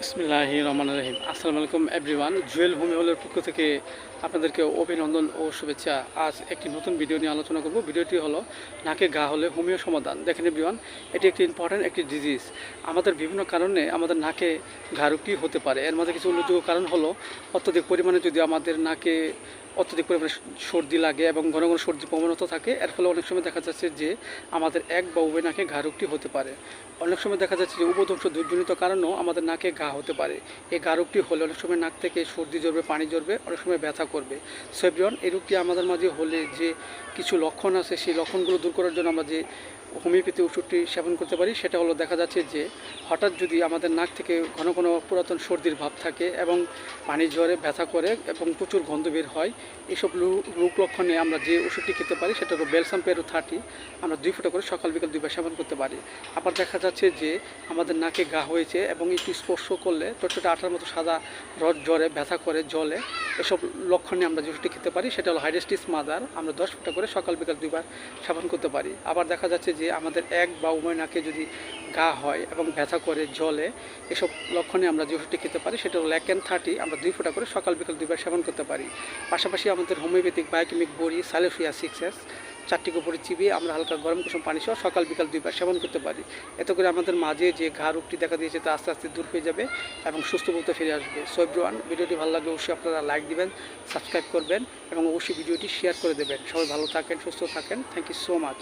বিসমিল্লাহ রহমান রহিম। আসসালামু আলাইকুম এভরিওয়ান জুয়েল হোমি হলের পক্ষ থেকে আপনাদেরকে অভিনন্দন ও শুভেচ্ছা। আজ একটি নতুন ভিডিও নিয়ে আলোচনা করব। ভিডিওটি হলো নাকে গা হলে হোমিও সমাধান। দেখেন এভরিওয়ান এটি একটি ইম্পর্ট্যান্ট একটি ডিজিজ আমাদের বিভিন্ন কারণে আমাদের নাকে ঘা হতে পারে। এর মধ্যে কিছু উল্লেখযোগ্য কারণ হলো অত্যধিক পরিমাণে যদি আমাদের নাকে অত্যধিক পরিমাণে সর্দি লাগে এবং ঘন ঘন সর্দি প্রবণতা থাকে। এর ফলে অনেক সময় দেখা যাচ্ছে যে আমাদের এক বা উভয় নাকে ঘা রোগটি হতে পারে। অনেক সময় দেখা যাচ্ছে যে উপদংশ দুর্জনিত কারণেও আমাদের নাকে ঘা হতে পারে। এই ঘা রোগটি হলে অনেক সময় নাক থেকে সর্দি জ্বরবে পানি জ্বরবে অনেক সময় ব্যথা করবে। সেব্রিয়ন এই রোগটি আমাদের মাঝে হলে যে কিছু লক্ষণ আছে, সেই লক্ষণগুলো দূর করার জন্য আমরা যে হোমিওপ্যাথি ওষুধটি সেবন করতে পারি। সেটা হলো দেখা যাচ্ছে যে হঠাৎ যদি আমাদের নাক থেকে ঘন ঘন পুরাতন সর্দির ভাব থাকে এবং পানি জ্বরে ব্যথা করে এবং প্রচুর গন্ধ বের হয় এইসব রো- রোগ লক্ষণে আমরা যে ওষুধটি খেতে পারি সেটা হলো বেলসাম পেরো থার্টি। আমরা দুই ফোঁটা করে সকাল বিকাল দুইবার সেবন করতে পারি। আবার দেখা যাচ্ছে যে আমাদের নাকে গা হয়েছে এবং একটু স্পর্শ করলে টোটটা আটার মতো সাদা রড জ্বরে, ব্যথা করে জলে এসব লক্ষণে আমরা যে খেতে পারি, সেটা হলো হাইডেস্টিস মাদার আমরা দশ ফুটা করে সকাল বিকাল দুইবার সেবন করতে পারি। আবার দেখা যাচ্ছে যে আমাদের এক বা উভয় নাকে যদি গা হয় এবং ব্যথা করে জলে, এসব লক্ষণে আমরা যে খেতে পারি, সেটা হলো ল্যাকেন থার্টি আমরা দুই ফোঁটা করে সকাল বিকাল দুইবার সেবন করতে পারি। পাশাপাশি আমাদের হোমিওপ্যাথিক বায়োকেমিক বড়ি সালেফিয়া সিক্স এস চারটি উপরে চিবিয়ে আমরা হালকা গরম কুসুম পানি সহ সকাল বিকাল দুইবার সেবন করতে পারি। এত করে আমাদের মাঝে যে ঘা রোগটি দেখা দিয়েছে তা আস্তে আস্তে দূর হয়ে যাবে এবং সুস্থ বলতে ফিরে আসবে। সো ভিডিওটি ভালো লাগলে অবশ্যই আপনারা লাইক দিবেন সাবস্ক্রাইব করবেন এবং অবশ্যই ভিডিওটি শেয়ার করে দেবেন। সবাই ভালো থাকেন, সুস্থ থাকেন। Thank you so much